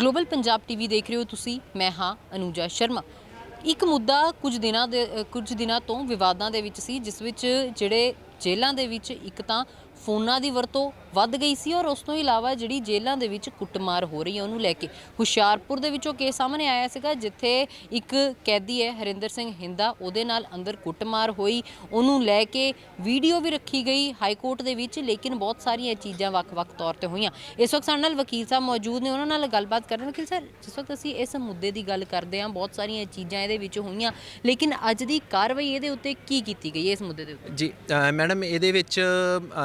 Global Punjab TV ਦੇਖ ਰਹੇ ਹੋ ਤੁਸੀਂ, ਮੈਂ ਹਾਂ ਅਨੂਜਾ ਸ਼ਰਮਾ। ਇੱਕ ਮੁੱਦਾ ਕੁਝ ਦਿਨਾਂ ਦੇ ਕੁਝ ਦਿਨਾਂ ਤੋਂ ਵਿਵਾਦਾਂ ਦੇ ਵਿੱਚ ਸੀ, ਜਿਸ ਵਿੱਚ ਜਿਹੜੇ ਜੇਲ੍ਹਾਂ ਦੇ ਵਿੱਚ ਇੱਕ ਤਾਂ ਫੋਨਾਂ ਦੀ ਵਰਤੋਂ ਵੱਧ ਗਈ ਸੀ ਔਰ ਉਸ ਤੋਂ ਇਲਾਵਾ ਜਿਹੜੀ ਜੇਲ੍ਹਾਂ ਦੇ ਵਿੱਚ ਕੁੱਟਮਾਰ ਹੋ ਰਹੀ ਹੈ, ਉਹਨੂੰ ਲੈ ਕੇ ਹੁਸ਼ਿਆਰਪੁਰ ਦੇ ਵਿੱਚੋਂ ਕੇਸ ਸਾਹਮਣੇ ਆਇਆ ਸੀਗਾ, ਜਿੱਥੇ ਇੱਕ ਕੈਦੀ ਹੈ, ਹਰਿੰਦਰ ਸਿੰਘ ਹਿੰਦਾ, ਉਹਦੇ ਨਾਲ ਅੰਦਰ ਕੁੱਟਮਾਰ ਹੋਈ। ਉਹਨੂੰ ਲੈ ਕੇ ਵੀਡੀਓ ਵੀ ਰੱਖੀ ਗਈ ਹਾਈ ਕੋਰਟ ਦੇ ਵਿੱਚ, ਲੇਕਿਨ ਬਹੁਤ ਸਾਰੀਆਂ ਚੀਜ਼ਾਂ ਵੱਖ-ਵੱਖ ਤੌਰ ਤੇ ਹੋਈਆਂ। ਇਸ ਵਕਤ ਸਾਡੇ ਨਾਲ ਵਕੀਲ ਸਾਹਿਬ ਮੌਜੂਦ ਨੇ, ਉਹਨਾਂ ਨਾਲ ਗੱਲਬਾਤ ਕਰ ਕਰਨ ਵਕੀਲ ਸਰ, ਜਿਸ ਵਕਤ ਅਸੀਂ ਇਸ ਮੁੱਦੇ ਦੀ ਗੱਲ ਕਰਦੇ ਹਾਂ, ਬਹੁਤ ਸਾਰੀਆਂ ਚੀਜ਼ਾਂ ਇਹਦੇ ਵਿੱਚ ਹੋਈਆਂ, ਲੇਕਿਨ ਅੱਜ ਦੀ ਕਾਰਵਾਈ ਇਹਦੇ ਉੱਤੇ ਕੀ ਕੀਤੀ ਗਈ ਹੈ ਇਸ ਮੁੱਦੇ ਦੇ ਉੱਤੇ? ਜੀ ਮੈਡਮ, ਇਹਦੇ ਵਿੱਚ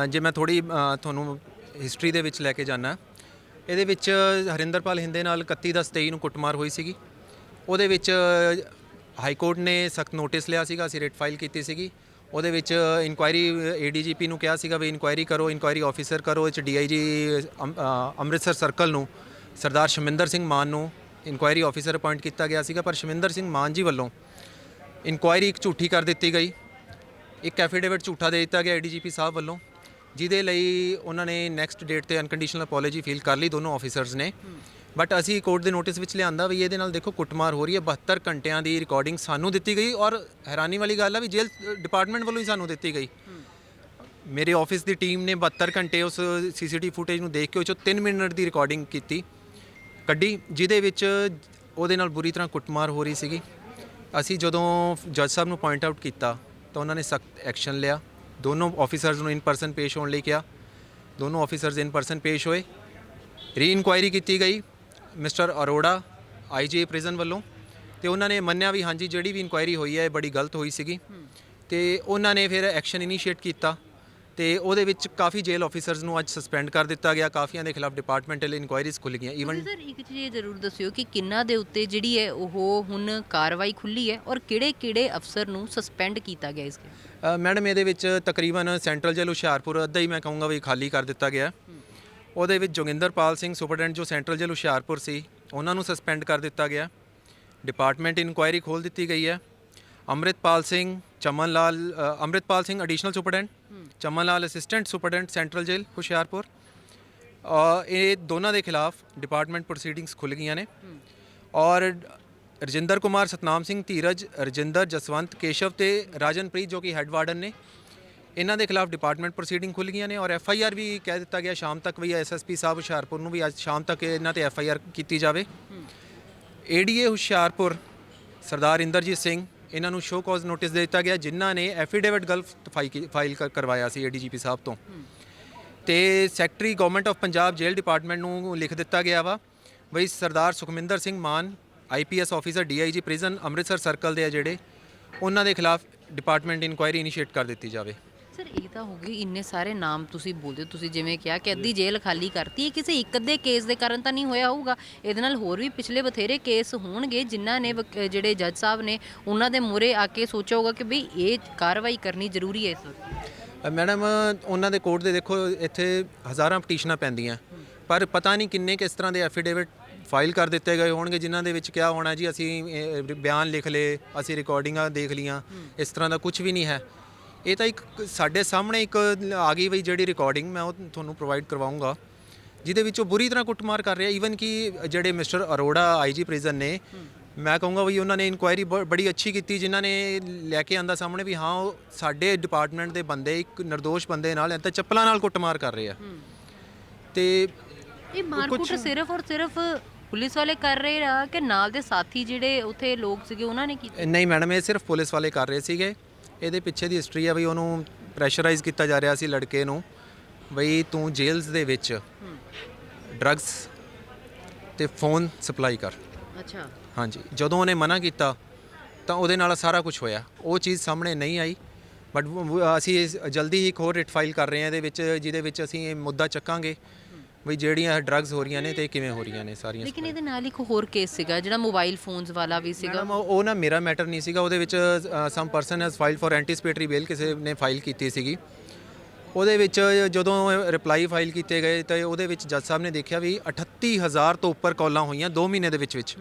ਜੇ ਮੈਂ ਥੋੜੀ ਤੁਹਾਨੂੰ ਹਿਸਟਰੀ ਦੇ ਵਿੱਚ ਲੈ ਕੇ ਜਾਣਾ ਇਹਦੇ ਵਿੱਚ ਹਰਿੰਦਰਪਾਲ ਹਿੰਦੇ ਨਾਲ 31 ਦਸ 23 ਨੂੰ ਕੁੱਟਮਾਰ ਹੋਈ ਸੀਗੀ। ਉਹਦੇ ਵਿੱਚ ਹਾਈ ਕੋਰਟ ਨੇ ਸਖਤ ਨੋਟਿਸ ਲਿਆ ਸੀਗਾ, ਅਸੀਂ ਰਿਟ ਫਾਈਲ ਕੀਤੀ ਸੀਗੀ। ਉਹਦੇ ਵਿੱਚ ਇਨਕੁਆਇਰੀ ਏਡੀਜੀਪੀ ਨੂੰ ਕਿਹਾ ਸੀਗਾ ਵੀ ਇਨਕੁਆਇਰੀ ਕਰੋ ਇਨਕੁਆਇਰੀ ਆਫੀਸਰ ਕਰੋ, ਇਹ ਚ ਡੀਆਈਜੀ ਅੰਮ੍ਰਿਤਸਰ ਸਰਕਲ ਨੂੰ, ਸਰਦਾਰ ਸ਼ਮਿੰਦਰ ਸਿੰਘ ਮਾਨ ਨੂੰ ਇਨਕੁਆਇਰੀ ਆਫੀਸਰ ਅਪਾਇੰਟ ਕੀਤਾ ਗਿਆ ਸੀਗਾ। ਪਰ ਸ਼ਮਿੰਦਰ ਸਿੰਘ ਮਾਨ ਜੀ ਵੱਲੋਂ ਇਨਕੁਆਇਰੀ ਇੱਕ ਝੂਠੀ ਕਰ ਦਿੱਤੀ ਗਈ। ਇੱਕ ਐਫੀਡੇਵਿਟ ਝੂਠਾ ਦੇ ਦਿੱਤਾ ਗਿਆ ਏਡੀਜੀਪੀ ਸਾਹਿਬ ਵੱਲੋਂ। ਜਿਹਦੇ ਲਈ ਉਹਨਾਂ ਨੇ ਨੈਕਸਟ ਡੇਟ ਤੇ ਅਨਕੰਡੀਸ਼ਨਲ ਅਪੋਲੋਜੀ ਫੀਲ ਕਰ ਲਈ ਦੋਨੋਂ ਆਫੀਸਰਸ ਨੇ। ਬਟ ਅਸੀਂ ਕੋਰਟ ਦੇ ਨੋਟਿਸ ਵਿੱਚ ਲਿਆਂਦਾ ਵੀ ਇਹਦੇ ਨਾਲ ਦੇਖੋ ਕੁੱਟਮਾਰ ਹੋ ਰਹੀ ਹੈ 72 ਘੰਟਿਆਂ ਦੀ ਰਿਕਾਰਡਿੰਗ ਸਾਨੂੰ ਦਿੱਤੀ ਗਈ ਔਰ ਹੈਰਾਨੀ ਵਾਲੀ ਗੱਲ ਆ ਵੀ ਜੇਲ੍ਹ ਡਿਪਾਰਟਮੈਂਟ ਵੱਲੋਂ ਹੀ ਸਾਨੂੰ ਦਿੱਤੀ ਗਈ। ਮੇਰੇ ਆਫਿਸ ਦੀ ਟੀਮ ਨੇ 72 ਘੰਟੇ ਉਸ ਸੀਸੀਟੀਵੀ ਫੁਟੇਜ ਨੂੰ ਦੇਖ ਕੇ ਉਹ 'ਚੋਂ 3 ਮਿੰਟ ਦੀ ਰਿਕਾਰਡਿੰਗ ਕੀਤੀ। ਕੱਢੀ ਜਿਹਦੇ ਵਿੱਚ ਉਹਦੇ ਨਾਲ ਬੁਰੀ ਤਰ੍ਹਾਂ ਕੁੱਟਮਾਰ ਹੋ ਰਹੀ ਸੀਗੀ। ਅਸੀਂ ਜਦੋਂ ਜੱਜ ਸਾਹਿਬ ਨੂੰ ਪੁਆਇੰਟ ਆਊਟ ਕੀਤਾ ਤਾਂ ਉਹਨਾਂ ਨੇ ਸਖਤ ਐਕਸ਼ਨ ਲਿਆ। ਦੋਨੋਂ ਆਫੀਸਰਸ ਨੂੰ ਇਨ ਪਰਸਨ ਪੇਸ਼ ਹੋਣ ਲਈ ਕਿਹਾ ਦੋਨੋਂ ਆਫੀਸਰਸ ਇਨ ਪਰਸਨ ਪੇਸ਼ ਹੋਏ ਰੀ ਇਨਕੁਆਇਰੀ ਕੀਤੀ ਗਈ ਮਿਸਟਰ ਅਰੋੜਾ ਆਈਜੀ ਪ੍ਰਿਜ਼ਨ ਵੱਲੋਂ ਤੇ ਉਹਨਾਂ ਨੇ ਮੰਨਿਆ ਵੀ ਹਾਂਜੀ ਜਿਹੜੀ ਵੀ ਇਨਕੁਆਇਰੀ ਹੋਈ ਹੈ ਇਹ ਬੜੀ ਗਲਤ ਹੋਈ ਸੀਗੀ ਤੇ ਉਹਨਾਂ ਨੇ ਫਿਰ ਐਕਸ਼ਨ ਇਨੀਸ਼ੀਏਟ ਕੀਤਾ ਤੇ ਉਹਦੇ ਵਿੱਚ ਕਾਫੀ ਜੇਲ ਆਫੀਸਰਸ ਨੂੰ ਅੱਜ ਸਸਪੈਂਡ ਕਰ ਦਿੱਤਾ ਗਿਆ ਕਾਫੀਆਂ ਦੇ ਖਿਲਾਫ ਡਿਪਾਰਟਮੈਂਟਲ ਇਨਕੁਆਇਰੀਜ਼ ਖੁੱਲ ਗਈਆਂ ਈਵਨ ਸਰ ਇੱਕ ਚੀਜ਼ ਇਹ ਜ਼ਰੂਰ ਦੱਸਿਓ ਕਿ ਕਿੰਨਾ ਦੇ ਉੱਤੇ ਜਿਹੜੀ ਹੈ ਉਹ ਹੁਣ ਕਾਰਵਾਈ ਖੁੱਲੀ ਹੈ ਔਰ ਕਿਹੜੇ-ਕਿਹੜੇ ਅਫਸਰ ਨੂੰ ਸਸਪੈਂਡ ਕੀਤਾ ਗਿਆ ਇਸ ਕੇ ਮੈਡਮ ਇਹਦੇ ਵਿੱਚ ਤਕਰੀਬਨ ਸੈਂਟਰਲ ਜੇਲ੍ਹ ਹੁਸ਼ਿਆਰਪੁਰ ਅੱਧਾ ਹੀ ਮੈਂ ਕਹੂੰਗਾ ਵੀ ਖਾਲੀ ਕਰ ਦਿੱਤਾ ਗਿਆ। ਉਹਦੇ ਵਿੱਚ ਜੋਗਿੰਦਰਪਾਲ ਸਿੰਘ ਸੁਪਰਡੈਂਟ ਜੋ ਸੈਂਟਰਲ ਜੇਲ੍ਹ ਹੁਸ਼ਿਆਰਪੁਰ ਸੀ ਉਹਨਾਂ ਨੂੰ ਸਸਪੈਂਡ ਕਰ ਦਿੱਤਾ ਗਿਆ। ਡਿਪਾਰਟਮੈਂਟ ਇਨਕੁਆਇਰੀ ਖੋਲ ਦਿੱਤੀ ਗਈ ਹੈ। ਅੰਮ੍ਰਿਤਪਾਲ ਸਿੰਘ ਚਮਨ ਲਾਲ ਅ, Amritpal Singh additional superintendent Chaman Lal assistant superintendent central jail Hoshiarpur. ਇਹ ਦੋਨਾਂ ਦੇ ਖਿਲਾਫ ਡਿਪਾਰਟਮੈਂਟ ਪ੍ਰੋਸੀਡਿੰਗਸ ਖੁੱਲ ਗਈਆਂ ਨੇ। ਔਰ ਰਜਿੰਦਰ ਕੁਮਾਰ ਸਤਨਾਮ ਸਿੰਘ, ਧੀਰਜ ਰਜਿੰਦਰ ਜਸਵੰਤ, ਕੇਸ਼ਵ ਤੇ ਰਾਜਨਪ੍ਰੀਤ ਜੋ ਕਿ ਹੈੱਡ ਵਾਰਡਨ ਨੇ, ਇਹਨਾਂ ਦੇ ਖਿਲਾਫ ਡਿਪਾਰਟਮੈਂਟ ਪ੍ਰੋਸੀਡਿੰਗ ਖੁੱਲ ਗਈਆਂ ਨੇ ਔਰ ਐਫ ਆਈ ਆਰ ਵੀ ਕਹਿ ਦਿੱਤਾ ਗਿਆ ਸ਼ਾਮ ਤੱਕ ਵੀ ਐਸਐਸਪੀ ਸਾਹਿਬ ਹੁਸ਼ਿਆਰਪੁਰ ਨੂੰ ਵੀ ਅੱਜ ਸ਼ਾਮ ਤੱਕ ਇਹਨਾਂ ਤੇ ਐਫ ਆਈ ਆਰ ਕੀਤੀ ਜਾਵੇ। ਏਡੀਏ ਹੁਸ਼ਿਆਰਪੁਰ ਸਰਦਾਰ ਇੰਦਰਜੀਤ ਸਿੰਘ, ਇਹਨਾਂ ਨੂੰ ਸ਼ੋ ਕਾਜ਼ ਨੋਟਿਸ ਦੇ ਦਿੱਤਾ ਗਿਆ, ਜਿਨ੍ਹਾਂ ਨੇ ਐਫੀਡੇਵਿਟ ਗਲਫ ਫਾਈਲ ਕਰਵਾਇਆ ਸੀ ਏਡੀਜੀਪੀ ਸਾਹਿਬ ਤੋਂ। ਤੇ secretary government of Punjab jail department ਨੂੰ ਲਿਖ ਦਿੱਤਾ ਗਿਆ ਵਾ, ਬਈ Sardar Sukhminder Singh Mann IPS officer DIG prison Amritsar circle ਦੇ ਆ ਜਿਹੜੇ ਉਹਨਾਂ ਦੇ ਖਿਲਾਫ ਡਿਪਾਰਟਮੈਂਟ ਇਨਕੁਆਇਰੀ ਇਨੀਸ਼ੀਏਟ ਕਰ ਦਿੱਤੀ ਜਾਵੇ। ਸਰ ਇਹ ਤਾਂ ਹੋ ਗਈ ਇੰਨੇ ਸਾਰੇ ਨਾਮ ਤੁਸੀਂ ਬੋਲਦੇ ਹੋ, ਤੁਸੀਂ ਜਿਵੇਂ ਕਿਹਾ ਕਿ ਅੱਧੀ ਜੇਲ੍ਹ ਖਾਲੀ ਕਰਤੀ ਕਿਸੇ ਇੱਕ ਅੱਧੇ ਕੇਸ ਦੇ ਕਾਰਨ ਤਾਂ ਨਹੀਂ ਹੋਇਆ ਹੋਊਗਾ। ਇਹਦੇ ਨਾਲ ਹੋਰ ਵੀ ਪਿਛਲੇ ਬਥੇਰੇ ਕੇਸ ਹੋਣਗੇ ਜਿਨ੍ਹਾਂ ਨੇ ਵਕ- ਜਿਹੜੇ ਜੱਜ ਸਾਹਿਬ ਨੇ ਉਹਨਾਂ ਦੇ ਮੂਹਰੇ ਆ ਕੇ ਸੋਚਿਆ ਹੋਊਗਾ ਕਿ ਬਈ ਇਹ ਕਾਰਵਾਈ ਕਰਨੀ ਜ਼ਰੂਰੀ ਹੈ ਇਸ ਵਕਤ ਅ, ਮੈਡਮ ਉਹਨਾਂ ਦੇ ਕੋਰਟ ਦੇ ਦੇਖੋ ਇੱਥੇ ਹਜ਼ਾਰਾਂ ਪਟੀਸ਼ਨਾਂ ਪੈਂਦੀਆਂ ਪਰ ਪਤਾ ਨਹੀਂ ਕਿੰਨੇ ਕਿਸ ਤਰ੍ਹਾਂ ਦੇ ਐਫੀਡੇਵਿਟ ਫਾਈਲ ਕਰ ਦਿੱਤੇ ਗਏ ਹੋਣਗੇ ਜਿਨ੍ਹਾਂ ਦੇ ਵਿੱਚ ਕਿਹਾ ਹੋਣਾ ਜੀ ਅਸੀਂ ਇਹ, ਬਿਆਨ ਲਿਖ ਲਏ ਅਸੀਂ ਰਿਕਾਰਡਿੰਗਾਂ ਦੇਖ ਲੀਆਂ ਇਸ ਤਰ੍ਹਾਂ ਦਾ ਕੁਝ ਵੀ ਨਹੀਂ ਹੈ। ਇਹ ਤਾਂ ਇੱਕ ਸਾਡੇ ਸਾਹਮਣੇ ਇੱਕ ਆ ਗਈ ਬਈ ਜਿਹੜੀ ਰਿਕਾਰਡਿੰਗ ਮੈਂ ਉਹ ਤੁਹਾਨੂੰ ਪ੍ਰੋਵਾਈਡ ਕਰਵਾਉਂਗਾ ਜਿਹਦੇ ਵਿੱਚ ਉਹ ਬੁਰੀ ਤਰ੍ਹਾਂ ਕੁੱਟਮਾਰ ਕਰ ਰਿਹਾ ਈਵਨ ਕਿ ਜਿਹੜੇ ਮਿਸਟਰ ਅਰੋੜਾ ਆਈਜੀ ਪ੍ਰਿਜ਼ਨ ਨੇ ਮੈਂ ਕਹੂੰਗਾ ਵੀ ਉਹਨਾਂ ਨੇ ਇਨਕੁਆਇਰੀ ਬੜੀ ਅੱਛੀ ਕੀਤੀ ਜਿਨ੍ਹਾਂ ਨੇ ਲੈ ਕੇ ਆਂਦਾ ਸਾਹਮਣੇ ਵੀ ਹਾਂ ਉਹ ਸਾਡੇ ਡਿਪਾਰਟਮੈਂਟ ਦੇ ਬੰਦੇ ਇੱਕ ਨਿਰਦੋਸ਼ ਬੰਦੇ ਨਾਲ ਐਂ ਤਾਂ ਚੱਪਲਾਂ ਨਾਲ ਕੁੱਟਮਾਰ ਕਰ ਰਹੇ ਆ। ਤੇ ਇਹ ਮਾਰਕੁੱਟ ਸਿਰਫ ਔਰ ਸਿਰਫ ਪੁਲਿਸ ਵਾਲੇ ਕਰ ਰਹੇ ਆ ਕਿ ਨਾਲ ਦੇ ਸਾਥੀ ਜਿਹੜੇ ਉੱਥੇ ਲੋਕ ਸੀਗੇ ਉਹਨਾਂ ਨੇ ਕੀਤਾ? ਨਹੀਂ ਮੈਡਮ ਇਹ ਸਿਰਫ ਪੁਲਿਸ ਵਾਲੇ ਕਰ ਰਹੇ ਸੀਗੇ। ਇਹਦੇ ਪਿੱਛੇ ਦੀ ਹਿਸਟਰੀ ਆ ਵੀ ਉਹਨੂੰ ਪ੍ਰੈਸ਼ਰਾਈਜ਼ ਕੀਤਾ ਜਾ ਰਿਹਾ ਸੀ ਲੜਕੇ ਨੂੰ ਬਈ ਤੂੰ ਜੇਲ੍ਸ ਦੇ ਵਿੱਚ ਡਰੱਗਸ ਤੇ ਫੋਨ ਸਪਲਾਈ ਕਰ। ਅੱਛਾ। ਹਾਂਜੀ। ਜਦੋਂ ਉਹਨੇ ਮਨਾ ਕੀਤਾ ਤਾਂ ਉਹਦੇ ਨਾਲ ਸਾਰਾ ਕੁਝ ਹੋਇਆ। ਉਹ ਚੀਜ਼ ਸਾਹਮਣੇ ਨਹੀਂ ਆਈ। ਬਟ ਅਸੀਂ ਜਲਦੀ ਹੀ ਇੱਕ ਹੋਰ ਰਿਟ ਫਾਈਲ ਕਰ ਰਹੇ ਹਾਂ ਇਹਦੇ ਵਿੱਚ ਜਿਹਦੇ ਵਿੱਚ ਅਸੀਂ ਇਹ ਮੁੱਦਾ ਚੱਕਾਂਗੇ। ਵੀ ਜਿਹੜੀਆਂ ਡਰੱਗਸ ਹੋ ਰਹੀਆਂ ਨੇ ਤੇ ਕਿਵੇਂ ਹੋ ਰਹੀਆਂ ਨੇ ਸਾਰੀਆਂ ਲੇਕਿਨ ਇਹਦੇ ਨਾਲ ਇੱਕ ਹੋਰ ਕੇਸ ਸੀਗਾ ਜਿਹੜਾ ਮੋਬਾਈਲ ਫੋਨਸ ਵਾਲਾ ਵੀ ਸੀਗਾ। ਮੈਡਮ ਉਹ ਉਹ ਨਾ ਮੇਰਾ ਮੈਟਰ ਨਹੀਂ ਸੀਗਾ ਉਹਦੇ ਵਿੱਚ some person has filed for anticipatory bail ਕਿਸੇ ਨੇ ਫਾਈਲ ਕੀਤੀ ਸੀਗੀ। ਉਹਦੇ ਵਿੱਚ ਜਦੋਂ ਰਿਪਲਾਈ ਫਾਈਲ ਕੀਤੇ ਗਏ ਤਾਂ ਉਹਦੇ ਵਿੱਚ ਜੱਜ ਸਾਹਿਬ ਨੇ ਦੇਖਿਆ ਵੀ 38000 ਤੋਂ ਉੱਪਰ ਕਾਲਾਂ ਹੋਈਆਂ 2 ਮਹੀਨੇ ਦੇ ਵਿੱਚ ਵਿੱਚ।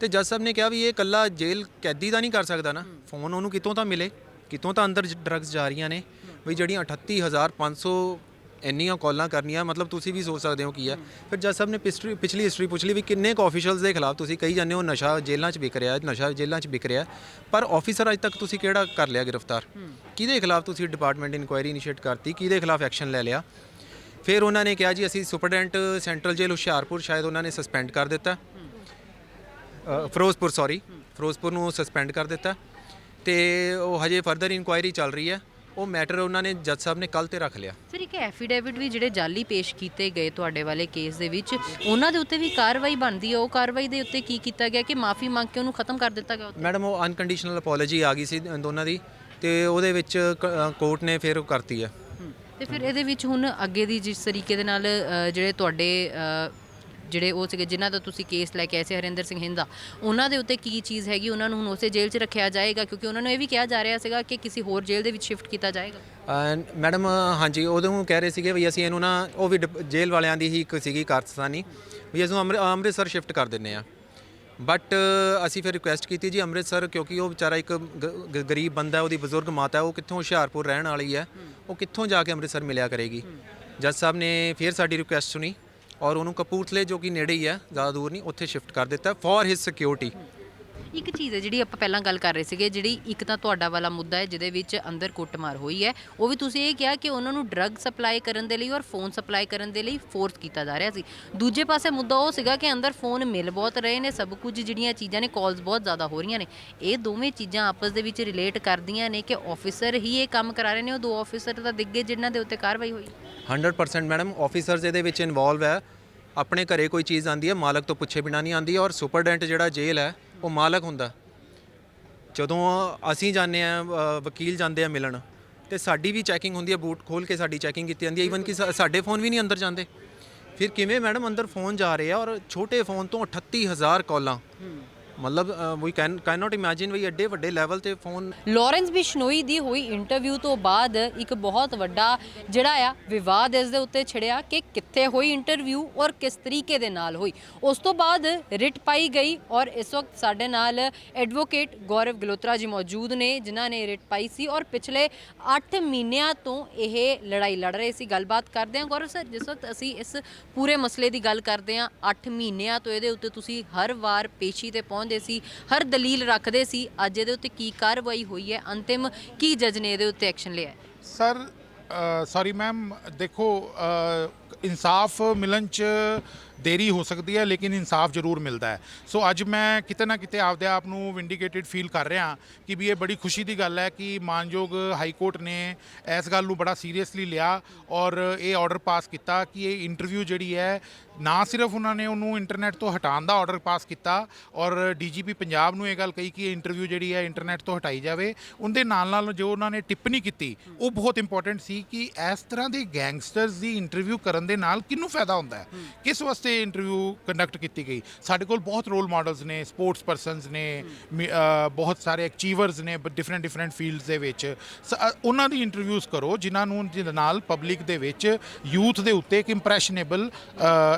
ਤੇ ਜੱਜ ਸਾਹਿਬ ਨੇ ਕਿਹਾ ਵੀ ਇਹ ਕੱਲਾ ਜੇਲ੍ਹ ਕੈਦੀ ਦਾ ਨਹੀਂ ਕਰ ਸਕਦਾ ਨਾ। ਫੋਨ ਉਹਨੂੰ ਕਿਤੋਂ ਤਾਂ ਮਿਲੇ ਕਿਤੋਂ ਤਾਂ ਅੰਦਰ ਡਰੱਗਸ ਜਾ ਰਹੀਆਂ ਨੇ। ਵੀ ਜਿਹੜੀਆਂ 38500 ਇੰਨੀਆਂ ਕਾਲਾਂ ਕਰਨੀਆਂ ਮਤਲਬ ਤੁਸੀਂ ਵੀ ਸੋਚ ਸਕਦੇ ਹੋ ਕੀ ਹੈ। ਫਿਰ ਜੱਜ ਸਾਹਿਬ ਨੇ ਪਿਸਟਰੀ ਪਿਛਲੀ ਹਿਸਟਰੀ ਪੁੱਛ ਲਈ ਵੀ ਕਿੰਨੇ ਕੁ ਆਫੀਸ਼ੀਅਲਸ ਦੇ ਖਿਲਾਫ ਤੁਸੀਂ ਕਹੀ ਜਾਂਦੇ ਹੋ ਨਸ਼ਾ ਜੇਲ੍ਹਾਂ 'ਚ ਵਿਕ ਰਿਹਾ ਹੈ, ਨਸ਼ਾ ਜੇਲ੍ਹਾਂ 'ਚ ਵਿਕ ਰਿਹਾ। ਹੈ। ਪਰ ਆਫੀਸਰ ਅੱਜ ਤੱਕ ਤੁਸੀਂ ਕਿਹੜਾ ਕਰ ਲਿਆ ਗ੍ਰਿਫਤਾਰ? ਕਿਹਦੇ ਖਿਲਾਫ ਤੁਸੀਂ ਡਿਪਾਰਟਮੈਂਟ ਇਨਕੁਆਇਰੀ ਇਨੀਸ਼ੀਏਟ ਕਰਤੀ? ਕਿਹਦੇ ਖਿਲਾਫ ਐਕਸ਼ਨ ਲੈ ਲਿਆ? ਫਿਰ ਉਹਨਾਂ ਨੇ ਕਿਹਾ ਜੀ ਅਸੀਂ ਸੁਪਰਡੈਂਟ ਸੈਂਟਰਲ ਜੇਲ੍ਹ ਹੁਸ਼ਿਆਰਪੁਰ ਸ਼ਾਇਦ ਉਹਨਾਂ ਨੇ ਸਸਪੈਂਡ ਕਰ ਦਿੱਤਾ। ਅ, ਫਿਰੋਜ਼ਪੁਰ ਸੌਰੀ ਫਿਰੋਜ਼ਪੁਰ ਨੂੰ ਸਸਪੈਂਡ ਕਰ ਦਿੱਤਾ। ਤੇ ਉਹ ਹਜੇ ਫਰਦਰ ਇਨਕੁਆਇਰੀ ਚੱਲ ਰਹੀ ਹੈ। ਉਹ ਮੈਟਰ ਉਹਨਾਂ ਨੇ ਜੱਜ ਸਾਹਿਬ ਨੇ ਕੱਲ ਤੇ ਰੱਖ ਲਿਆ। ਸਰ ਇੱਕ ਐਫੀਡੇਵਿਟ ਵੀ ਜਿਹੜੇ ਜਾਲੀ ਪੇਸ਼ ਕੀਤੇ ਗਏ ਤੁਹਾਡੇ ਵਾਲੇ ਕੇਸ ਦੇ ਵਿੱਚ ਉਹਨਾਂ ਦੇ ਉੱਤੇ ਵੀ ਕਾਰਵਾਈ ਬਣਦੀ ਹੈ ਉਹ ਕਾਰਵਾਈ ਦੇ ਉੱਤੇ ਕੀ ਕੀਤਾ ਗਿਆ ਕਿ ਮਾਫੀ ਮੰਗ ਕੇ ਉਹਨੂੰ ਖਤਮ ਕਰ ਦਿੱਤਾ ਗਿਆ? ਮੈਡਮ ਉਹ ਅਨਕੰਡੀਸ਼ਨਲ ਅਪੋਲੋਜੀ ਆ ਗਈ ਸੀ ਦੋਨਾਂ ਦੀ ਤੇ ਉਹਦੇ ਵਿੱਚ ਕੋਰਟ ਨੇ ਫਿਰ ਉਹ ਕਰਤੀ ਹੈ ਤੇ ਫਿਰ ਇਹਦੇ ਵਿੱਚ ਹੁਣ ਅੱਗੇ ਦੀ ਜਿਸ ਤਰੀਕੇ ਦੇ ਨਾਲ ਜਿਹੜੇ ਤੁਹਾਡੇ ਜਿਹੜੇ ਉਹ ਸੀਗੇ ਜਿਨ੍ਹਾਂ ਦਾ ਤੁਸੀਂ ਕੇਸ ਲੈ ਕੇ ਆਏ ਸੀ ਹਰਿੰਦਰ ਸਿੰਘ ਹਿੰਦਾ ਉਹਨਾਂ ਦੇ ਉੱਤੇ ਕੀ ਚੀਜ਼ ਹੈਗੀ? ਉਹਨਾਂ ਨੂੰ ਹੁਣ ਉਸੇ ਜੇਲ੍ਹ 'ਚ ਰੱਖਿਆ ਜਾਏਗਾ? ਕਿਉਂਕਿ ਉਹਨਾਂ ਨੂੰ ਇਹ ਵੀ ਕਿਹਾ ਜਾ ਰਿਹਾ ਸੀਗਾ ਕਿ ਕਿਸੇ ਹੋਰ ਜੇਲ੍ਹ ਦੇ ਵਿੱਚ ਸ਼ਿਫਟ ਕੀਤਾ ਜਾਏਗਾ। ਮੈਡਮ ਹਾਂਜੀ ਉਦੋਂ ਕਹਿ ਰਹੇ ਸੀਗੇ ਵੀ ਅਸੀਂ ਇਹਨੂੰ ਨਾ ਉਹ ਵੀ ਡਿਪ- ਜੇਲ੍ਹ ਵਾਲਿਆਂ ਦੀ ਹੀ ਇੱਕ ਸੀਗੀ ਕਾਰਸਤਾਨੀ ਵੀ ਇਸ ਨੂੰ ਅੰਮ੍ਰਿ- ਅੰਮ੍ਰਿਤਸਰ ਸ਼ਿਫਟ ਕਰ ਦਿੰਨੇ ਆ ਬਟ ਅਸੀਂ ਫਿਰ ਰਿਕੁਐਸਟ ਕੀਤੀ ਜੀ ਅੰਮ੍ਰਿਤਸਰ ਕਿਉਂਕਿ ਉਹ ਵਿਚਾਰਾ ਇੱਕ ਗ- ਗ- ਗਰੀਬ ਬੰਦਾ ਹੈ, ਉਹਦੀ ਬਜ਼ੁਰਗ ਮਾਤਾ ਹੈ, ਉਹ ਕਿੱਥੋਂ ਹੁਸ਼ਿਆਰਪੁਰ ਰਹਿਣ ਵਾਲੀ ਹੈ ਉਹ ਕਿੱਥੋਂ ਜਾ ਕੇ ਅੰਮ੍ਰਿਤਸਰ ਮਿਲਿਆ ਕਰੇਗੀ? ਜੱਜ ਸਾਹਿਬ ਨੇ ਫਿਰ ਸਾਡੀ ਰਿਕੁਐਸਟ ਸੁਣੀ। ਔਰ ਉਹਨੂੰ ਕਪੂਰਥਲੇ ਜੋ ਕਿ ਨੇੜੇ ਹੀ ਹੈ ਜ਼ਿਆਦਾ ਦੂਰ ਨਹੀਂ, ਉੱਥੇ ਸ਼ਿਫਟ ਕਰ ਦਿੱਤਾ ਫॉर ਹਿਸ ਸਿਕਿਉਰਿਟੀ ਇੱਕ ਚੀਜ਼ ਹੈ ਜਿਹੜੀ ਆਪਾਂ ਪਹਿਲਾਂ ਗੱਲ ਕਰ ਰਹੇ ਸੀਗੇ, ਜਿਹੜੀ ਇੱਕ ਤਾਂ ਤੁਹਾਡਾ ਵਾਲਾ ਮੁੱਦਾ ਹੈ ਜਿਹਦੇ ਵਿੱਚ ਅੰਦਰ ਕੁੱਟਮਾਰ ਹੋਈ ਹੈ। ਉਹ ਵੀ ਤੁਸੀਂ ਇਹ ਕਿਹਾ ਕਿ ਉਹਨਾਂ ਨੂੰ ਡਰੱਗ ਸਪਲਾਈ ਕਰਨ ਦੇ ਲਈ ਔਰ ਫੋਨ ਸਪਲਾਈ ਕਰਨ ਦੇ ਲਈ ਫੋਰਸ ਕੀਤਾ ਜਾ ਰਿਹਾ ਸੀ। ਦੂਜੇ ਪਾਸੇ ਮੁੱਦਾ ਉਹ ਸੀਗਾ ਕਿ ਅੰਦਰ ਫੋਨ ਮਿਲ ਬਹੁਤ ਰਹੇ ਨੇ, ਸਭ ਕੁਝ ਜਿਹੜੀਆਂ ਚੀਜ਼ਾਂ ਨੇ ਕਾਲਸ ਬਹੁਤ ਜ਼ਿਆਦਾ ਹੋ ਰਹੀਆਂ ਨੇ। ਇਹ ਦੋਵੇਂ ਚੀਜ਼ਾਂ ਆਪਸ ਦੇ ਵਿੱਚ ਰਿਲੇਟ ਕਰਦੀਆਂ ਨੇ ਕਿ ਆਫੀਸਰ ਹੀ ਇਹ ਕੰਮ ਕਰਾ ਰਹੇ ਨੇ, ਉਹ ਦੋ ਆਫੀਸਰ ਤਾਂ ਦਿੱਗੇ ਜਿਨ੍ਹਾਂ ਦੇ ਉੱਤੇ ਕਾਰਵਾਈ ਹੋਈ। 100% ਮੈਡਮ ਆਫੀਸਰਸ ਇਹਦੇ ਵਿੱਚ ਇਨਵੋਲਵ ਹੈ। ਆਪਣੇ ਘਰੇ ਕੋਈ ਚੀਜ਼ ਆਂਦੀ ਹੈ, ਮਾਲਕ ਤੋਂ ਪੁੱਛੇ ਬਿਨਾ ਨਹੀਂ ਆਂਦੀ ਔਰ ਸੁਪਰਡੈਂਟ ਜਿਹੜਾ ਜੇਲ੍ਹ ਹੈ ਉਹ ਮਾਲਕ ਹੁੰਦਾ। ਜਦੋਂ ਅਸੀਂ ਜਾਂਦੇ ਆ ਵਕੀਲ ਜਾਂਦੇ ਆ ਮਿਲਣ, ਤੇ ਸਾਡੀ ਵੀ ਚੈਕਿੰਗ ਹੁੰਦੀ ਹੈ, ਬੂਟ ਖੋਲ ਕੇ ਸਾਡੀ ਚੈਕਿੰਗ ਕੀਤੀ ਜਾਂਦੀ ਹੈ। ਈਵਨ ਕਿ ਸਾਡੇ ਫੋਨ ਵੀ ਨਹੀਂ ਅੰਦਰ ਜਾਂਦੇ। ਫਿਰ ਕਿਵੇਂ ਮੈਡਮ ਅੰਦਰ ਫੋਨ ਜਾ ਰਹੇ ਆ ਔਰ ਛੋਟੇ ਫੋਨ ਤੋਂ 38000 ਕਾਲਾਂ ਮਤਲਬ we can can not imagine we ਐਡੇ ਵੱਡੇ ਲੈਵਲ ਤੇ ਫੋਨ ਲਾਰੈਂਸ ਬਿਸ਼ਨੋਈ ਦੀ ਹੋਈ ਇੰਟਰਵਿਊ ਤੋਂ ਬਾਅਦ ਇੱਕ ਬਹੁਤ ਵੱਡਾ ਜਿਹੜਾ ਆ ਵਿਵਾਦ ਇਸ ਦੇ ਉੱਤੇ ਛਿੜਿਆ ਕਿ ਕਿੱਥੇ ਹੋਈ ਇੰਟਰਵਿਊ ਔਰ ਕਿਸ ਤਰੀਕੇ ਦੇ ਨਾਲ ਹੋਈ। ਉਸ ਤੋਂ ਬਾਅਦ ਰਿਟ ਪਾਈ ਗਈ ਔਰ ਇਸ ਵਕਤ ਸਾਡੇ ਨਾਲ ਐਡਵੋਕੇਟ ਗੌਰਵ ਗਲੋਤਰਾ ਜੀ ਮੌਜੂਦ ਨੇ, ਜਿਨ੍ਹਾਂ ਨੇ ਰਿਟ ਪਾਈ ਸੀ ਔਰ ਪਿਛਲੇ 8 ਮਹੀਨਿਆਂ ਤੋਂ ਇਹ ਲੜਾਈ ਲੜ ਰਹੇ ਸੀ। ਗੱਲਬਾਤ ਕਰਦੇ ਹਾਂ। ਗੌਰਵ ਸਰ, ਜਿਸ ਵਕਤ ਅਸੀਂ ਇਸ ਪੂਰੇ ਮਸਲੇ ਦੀ ਗੱਲ ਕਰਦੇ ਹਾਂ 8 ਮਹੀਨਿਆਂ ਤੋਂ ਇਹਦੇ ਉੱਤੇ ਤੁਸੀਂ ਹਰ ਵਾਰ ਪੇਸ਼ੀ ਤੇ ਪਹੁੰਚ ਪਹੁੰਚਦੇ ਸੀ ਹਰ ਦਲੀਲ ਰੱਖਦੇ ਸੀ ਅੱਜ ਇਹਦੇ ਉੱਤੇ ਕੀ ਕਾਰਵਾਈ ਹੋਈ ਹੈ? ਅੰਤਿਮ ਕੀ ਜੱਜ ਨੇ ਇਹਦੇ ਉੱਤੇ ਐਕਸ਼ਨ ਲਿਆ ਸਰ ਸੌਰੀ ਮੈਮ ਦੇਖੋ ਅ, ਇਨਸਾਫ ਮਿਲਣ ਚ ਦੇਰੀ ਹੋ ਸਕਦੀ ਹੈ, ਲੇਕਿਨ ਇਨਸਾਫ ਜ਼ਰੂਰ ਮਿਲਦਾ ਹੈ। ਸੋ ਅੱਜ ਮੈਂ ਕਿਤੇ ਨਾ ਕਿਤੇ ਆਪਦੇ ਆਪ ਨੂੰ ਵਿੰਡੀਕੇਟਿਡ ਫੀਲ ਕਰ ਰਿਹਾ ਕਿ ਵੀ ਇਹ ਬੜੀ ਖੁਸ਼ੀ ਦੀ ਗੱਲ ਹੈ ਕਿ ਮਾਨਯੋਗ ਹਾਈ ਕੋਰਟ ਨੇ ਇਸ ਗੱਲ ਨੂੰ ਬੜਾ ਸੀਰੀਅਸਲੀ ਲਿਆ ਔਰ ਇਹ ਆਰਡਰ ਪਾਸ ਕੀਤਾ ਕਿ ਇਹ ਇੰਟਰਵਿਊ ਜਿਹੜੀ ਹੈ, ਨਾ ਸਿਰਫ ਉਹਨਾਂ ਨੇ ਉਹਨੂੰ ਇੰਟਰਨੈਟ ਤੋਂ ਹਟਾਉਣ ਦਾ ਆਰਡਰ ਪਾਸ ਕੀਤਾ ਔਰ ਡੀਜੀਪੀ ਪੰਜਾਬ ਨੂੰ ਇਹ ਗੱਲ ਕਹੀ ਕਿ ਇਹ ਇੰਟਰਵਿਊ ਜਿਹੜੀ ਹੈ ਇੰਟਰਨੈਟ ਤੋਂ ਹਟਾਈ ਜਾਵੇ। ਉਹਦੇ ਨਾਲ ਨਾਲ ਜੋ ਉਹਨਾਂ ਨੇ ਟਿੱਪਣੀ ਕੀਤੀ, ਉਹ ਬਹੁਤ ਇੰਪੋਰਟੈਂਟ ਸੀ ਕਿ ਇਸ ਤਰ੍ਹਾਂ ਦੇ ਗੈਂਗਸਟਰਸ ਦੀ ਇੰਟਰਵਿਊ ਕਰਨ ਦੇ ਨਾਲ ਕਿਹਨੂੰ ਫਾਇਦਾ ਹੁੰਦਾ ਹੈ? ਕਿਸ ਵਾਸਤੇ ਇੰਟਰਵਿਊ ਕੰਡਕਟ ਕੀਤੀ ਗਈ। ਸਾਡੇ ਕੋਲ ਬਹੁਤ ਰੋਲ ਮਾਡਲਸ ਨੇ ਸਪੋਰਟਸ ਪਰਸਨਸ ਨੇ ਬਹੁਤ ਸਾਰੇ ਅਚੀਵਰਸ ਨੇ ਡਿਫਰੈਂਟ ਡਿਫਰੈਂਟ ਫੀਲਡਸ ਦੇ ਵਿੱਚ। ਉਹਨਾਂ ਦੀ ਇੰਟਰਵਿਊਜ਼ ਕਰੋ ਜਿਨ੍ਹਾਂ ਨੂੰ ਜਿਹਦੇ ਨਾਲ ਪਬਲਿਕ ਦੇ ਵਿੱਚ ਯੂਥ ਦੇ ਉੱਤੇ ਇੱਕ ਇੰਪ੍ਰੈਸ਼ਨੇਬਲ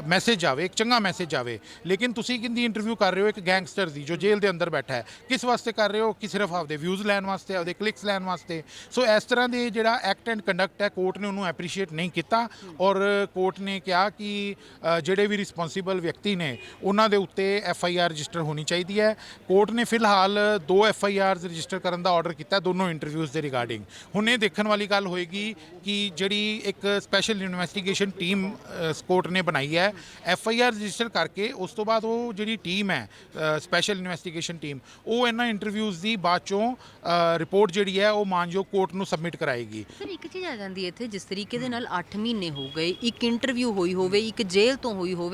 ਮੈਸੇਜ ਜਾਵੇ ਇੱਕ ਚੰਗਾ ਮੈਸੇਜ ਜਾਵੇ ਲੇਕਿਨ ਤੁਸੀਂ ਕਿੰਦੀ ਇੰਟਰਵਿਊ ਕਰ ਰਹੇ ਹੋ ਇੱਕ ਗੈਂਗਸਟਰ ਦੀ ਜੋ ਜੇਲ੍ਹ ਦੇ ਅੰਦਰ ਬੈਠਾ ਹੈ। ਕਿਸ ਵਾਸਤੇ ਕਰ ਰਹੇ ਹੋ ਕਿ ਸਿਰਫ ਆਪਦੇ ਵਿਊਜ਼ ਲੈਣ ਵਾਸਤੇ ਆਪਦੇ ਕਲਿੱਕਸ ਲੈਣ ਵਾਸਤੇ? ਸੋ ਇਸ ਤਰ੍ਹਾਂ ਦੇ ਜਿਹੜਾ ਐਕਟ ਐਂਡ ਕੰਡਕਟ ਹੈ ਕੋਰਟ ਨੇ ਉਹਨੂੰ ਐਪਰੀਸ਼ੀਏਟ ਨਹੀਂ ਕੀਤਾ। ਔਰ ਕੋਰਟ ਨੇ ਕਿਹਾ ਕਿ ਜਿਹੜੇ ਵੀ ਰਿਸਪੌਂਸੀਬਲ ਵਿਅਕਤੀ ਨੇ, ਉਹਨਾਂ ਦੇ ਉੱਤੇ ਐਫ ਆਈ ਆਰ ਰਜਿਸਟਰ ਹੋਣੀ ਚਾਹੀਦੀ ਹੈ। ਕੋਰਟ ਨੇ ਫਿਲਹਾਲ ਦੋ ਐਫ ਆਈ ਆਰ ਰਜਿਸਟਰ ਕਰਨ ਦਾ ਆਰਡਰ ਕੀਤਾ, ਦੋਨੋਂ ਇੰਟਰਵਿਊਜ਼ ਦੇ ਰਿਗਾਰਡਿੰਗ ਹੁਣ ਇਹ ਦੇਖਣ ਵਾਲੀ ਗੱਲ ਹੋਏਗੀ ਕਿ ਜਿਹੜੀ ਇੱਕ ਸਪੈਸ਼ਲ ਇਨਵੈਸਟੀਗੇਸ਼ਨ ਟੀਮ ਕੋਰਟ ਨੇ ਬਣਾਈ ਹੈ ਐਫ ਆਈ ਆਰ ਰਜਿਸਟਰ ਕਰਕੇ ਉਸ ਤੋਂ ਬਾਅਦ ਉਹ ਜਿਹੜੀ ਟੀਮ ਹੈ ਸਪੈਸ਼ਲ ਇਨਵੈਸਟੀਗੇਸ਼ਨ ਟੀਮ ਉਹ ਇਹਨਾਂ ਇੰਟਰਵਿਊਜ਼ ਦੀ ਬਾਅਦ ਚੋਂ ਰਿਪੋਰਟ ਜਿਹੜੀ ਹੈ, ਉਹ ਮਾਨਯੋਗ ਕੋਰਟ ਨੂੰ ਸਬਮਿਟ ਕਰਾਏਗੀ। ਸਰ, ਇੱਕ ਚੀਜ਼ ਆ ਜਾਂਦੀ ਹੈ ਇੱਥੇ, ਜਿਸ ਤਰੀਕੇ ਦੇ ਨਾਲ 8 ਮਹੀਨੇ ਹੋ ਗਏ, ਇੱਕ ਇੰਟਰਵਿਊ ਹੋਈ ਹੋਵੇ, ਇੱਕ ਜੇਲ੍ਹ ਤੋਂ ਹੋਈ ਹੋਵੇ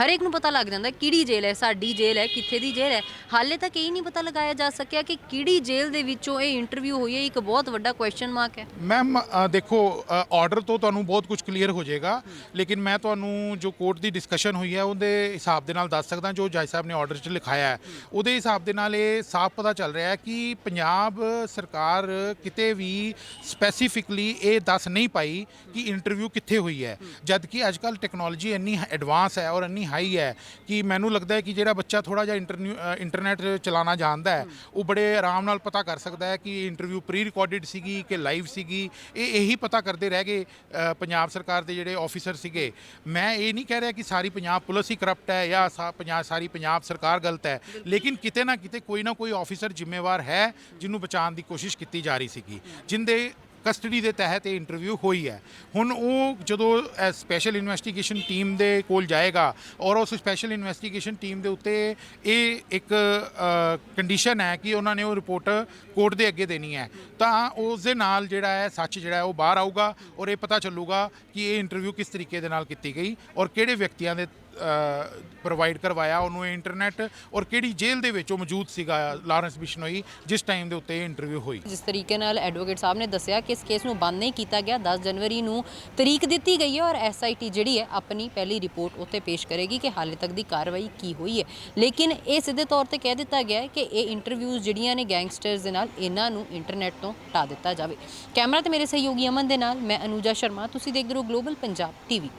ਹਰ ਇੱਕ ਨੂੰ ਪਤਾ ਲੱਗ ਜਾਂਦਾ ਕਿਹੜੀ ਜੇਲ੍ਹ ਹੈ, ਸਾਡੀ ਜੇਲ੍ਹ ਹੈ, ਕਿੱਥੇ ਦੀ ਜੇਲ੍ਹ ਹੈ। ਹਾਲੇ ਤੱਕ ਇਹ ਨਹੀਂ ਪਤਾ ਲਗਾਇਆ ਜਾ ਸਕਿਆ ਕਿ ਕਿਹੜੀ ਜੇਲ੍ਹ ਦੇ ਵਿੱਚੋਂ ਇਹ ਇੰਟਰਵਿਊ ਹੋਈ ਹੈ ਇੱਕ ਬਹੁਤ ਵੱਡਾ ਕੁਐਸਚਨ ਮਾਰਕ ਹੈ। ਮੈਮ ਦੇਖੋ ਆਰਡਰ ਤੋਂ ਤੁਹਾਨੂੰ ਬਹੁਤ ਕੁਝ ਕਲੀਅਰ ਹੋ ਜਾਏਗਾ, ਲੇਕਿਨ ਮੈਂ ਤੁਹਾਨੂੰ ਜੋ ਕੋਰਟ ਦੀ ਡਿਸਕਸ਼ਨ ਹੋਈ ਹੈ, ਉਹਦੇ ਹਿਸਾਬ ਦੇ ਨਾਲ ਦੱਸ ਸਕਦਾ ਜੋ ਜੱਜ ਸਾਹਿਬ ਨੇ ਆਰਡਰ 'ਚ ਲਿਖਾਇਆ ਹੈ। ਉਹਦੇ ਹਿਸਾਬ ਦੇ ਨਾਲ ਇਹ ਸਾਫ਼ ਪਤਾ ਚੱਲ ਰਿਹਾ ਹੈ ਕਿ ਪੰਜਾਬ ਸਰਕਾਰ ਕਿਤੇ ਵੀ ਸਪੈਸੀਫਿਕਲੀ ਇਹ ਦੱਸ ਨਹੀਂ ਪਾਈ ਕਿ ਇੰਟਰਵਿਊ ਕਿੱਥੇ ਹੋਈ ਹੈ। ਜਦ ਕਿ ਅੱਜ ਕੱਲ ਟੈਕਨੋਲੋਜੀ ਇੰਨੀ ਐਡਵਾਂਸ ਫਾਸਟ ਹੈ ਔਰ ਇੰਨੀ ਹਾਈ ਹੈ ਕਿ ਮੈਨੂੰ ਲੱਗਦਾ ਹੈ ਕਿ ਜਿਹੜਾ ਬੱਚਾ ਥੋੜਾ ਜਿਹਾ ਇੰਟਰਨੈਟ ਚਲਾਉਣਾ ਜਾਣਦਾ ਹੈ ਉਹ ਬੜੇ ਆਰਾਮ ਨਾਲ ਪਤਾ ਕਰ ਸਕਦਾ ਹੈ ਕਿ ਇੰਟਰਵਿਊ ਪ੍ਰੀ ਰਿਕਾਰਡਡ ਸੀਗੀ ਕਿ ਲਾਈਵ ਸੀਗੀ। ਇਹ ਇਹੀ ਪਤਾ ਕਰਦੇ ਰਹਿ ਗਏ ਪੰਜਾਬ ਸਰਕਾਰ ਦੇ ਜਿਹੜੇ ਆਫੀਸਰ ਸੀਗੇ। ਮੈਂ ਇਹ ਨਹੀਂ ਕਹਿ ਰਿਹਾ ਕਿ ਸਾਰੀ ਪੰਜਾਬ ਪੁਲਿਸ ਹੀ ਕਰਪਟ ਹੈ ਜਾਂ ਸਾ- ਪੰਜਾਬ ਸਾਰੀ ਪੰਜਾਬ ਸਰਕਾਰ ਗਲਤ ਹੈ ਲੇਕਿਨ ਕਿਤੇ ਨਾ ਕਿਤੇ ਕੋਈ ਨਾ ਕੋਈ ਆਫੀਸਰ ਜ਼ਿੰਮੇਵਾਰ ਹੈ ਜਿਹਨੂੰ ਬਚਾਉਣ ਦੀ ਕੋਸ਼ਿਸ਼ ਕੀਤੀ ਜਾ ਰਹੀ ਸੀਗੀ। ਜਿੰਦੇ ਕਸਟਡੀ ਦੇ ਤਹਿਤ ਇਹ ਇੰਟਰਵਿਊ ਹੋਈ ਹੈ। ਹੁਣ ਉਹ ਜਦੋਂ ਸਪੈਸ਼ਲ ਇਨਵੈਸਟੀਗੇਸ਼ਨ ਟੀਮ ਦੇ ਕੋਲ ਜਾਏਗਾ ਔਰ ਉਸ ਸਪੈਸ਼ਲ ਇਨਵੈਸਟੀਗੇਸ਼ਨ ਟੀਮ ਦੇ ਉੱਤੇ ਇਹ ਇੱਕ ਕੰਡੀਸ਼ਨ ਹੈ ਕਿ ਉਹਨਾਂ ਨੇ ਉਹ ਰਿਪੋਰਟ ਕੋਰਟ ਦੇ ਅੱਗੇ ਦੇਣੀ ਹੈ। ਤਾਂ ਉਸ ਦੇ ਨਾਲ ਜਿਹੜਾ ਹੈ, ਸੱਚ ਜਿਹੜਾ ਹੈ, ਉਹ ਬਾਹਰ ਆਊਗਾ ਔਰ ਇਹ ਪਤਾ ਚੱਲੂਗਾ ਕਿ ਇਹ ਇੰਟਰਵਿਊ ਕਿਸ ਤਰੀਕੇ ਦੇ ਨਾਲ ਕੀਤੀ ਗਈ ਔਰ ਕਿਹੜੇ ਵਿਅਕਤੀਆਂ ਦੇ ਪ੍ਰੋਵਾਈਡ ਕਰਵਾਇਆ, ਉਹਨੂੰ ਇਹ ਇੰਟਰਨੈਟ ਔਰ ਕਿਹੜੀ ਜੇਲ੍ਹ ਦੇ ਵਿੱਚ ਉਹ ਮੌਜੂਦ ਸੀਗਾ ਲਾਰੈਂਸ ਬਿਸ਼ਨੋਈ ਜਿਸ ਟਾਈਮ ਦੇ ਉੱਤੇ ਇਹ ਇੰਟਰਵਿਊ ਹੋਈ। ਜਿਸ ਤਰੀਕੇ ਨਾਲ ਐਡਵੋਕੇਟ ਸਾਹਿਬ ਨੇ ਦੱਸਿਆ ਕਿ ਇਸ ਕੇਸ ਨੂੰ ਬੰਦ ਨਹੀਂ ਕੀਤਾ ਗਿਆ 10 ਜਨਵਰੀ ਨੂੰ ਤਰੀਕ ਦਿੱਤੀ ਗਈ ਹੈ ਔਰ ਐਸਆਈਟੀ ਜਿਹੜੀ ਹੈ ਆਪਣੀ ਪਹਿਲੀ ਰਿਪੋਰਟ ਉੱਤੇ ਪੇਸ਼ ਕਰੇਗੀ ਕਿ ਹਾਲੇ ਤੱਕ ਦੀ ਕਾਰਵਾਈ ਕੀ ਹੋਈ ਹੈ। ਲੇਕਿਨ ਇਹ ਸਿੱਧੇ ਤੌਰ ਤੇ ਕਹਿ ਦਿੱਤਾ ਗਿਆ ਹੈ ਕਿ ਇਹ ਇੰਟਰਵਿਊਜ਼ ਜਿਹੜੀਆਂ ਨੇ ਗੈਂਗਸਟਰਸ ਦੇ ਨਾਲ, ਇਹਨਾਂ ਨੂੰ ਇੰਟਰਨੈਟ ਤੋਂ ਹਟਾ ਦਿੱਤਾ ਜਾਵੇ। ਕੈਮਰਾ ਤੇ ਮੇਰੇ ਸਹਿਯੋਗੀ ਅਮਨ ਦੇ ਨਾਲ, ਮੈਂ ਅਨੂਜਾ ਸ਼ਰਮਾ, ਤੁਸੀਂ ਦੇਖਦੇ ਰਹੋ ਗਲੋਬਲ ਪੰਜਾਬ ਟੀਵੀ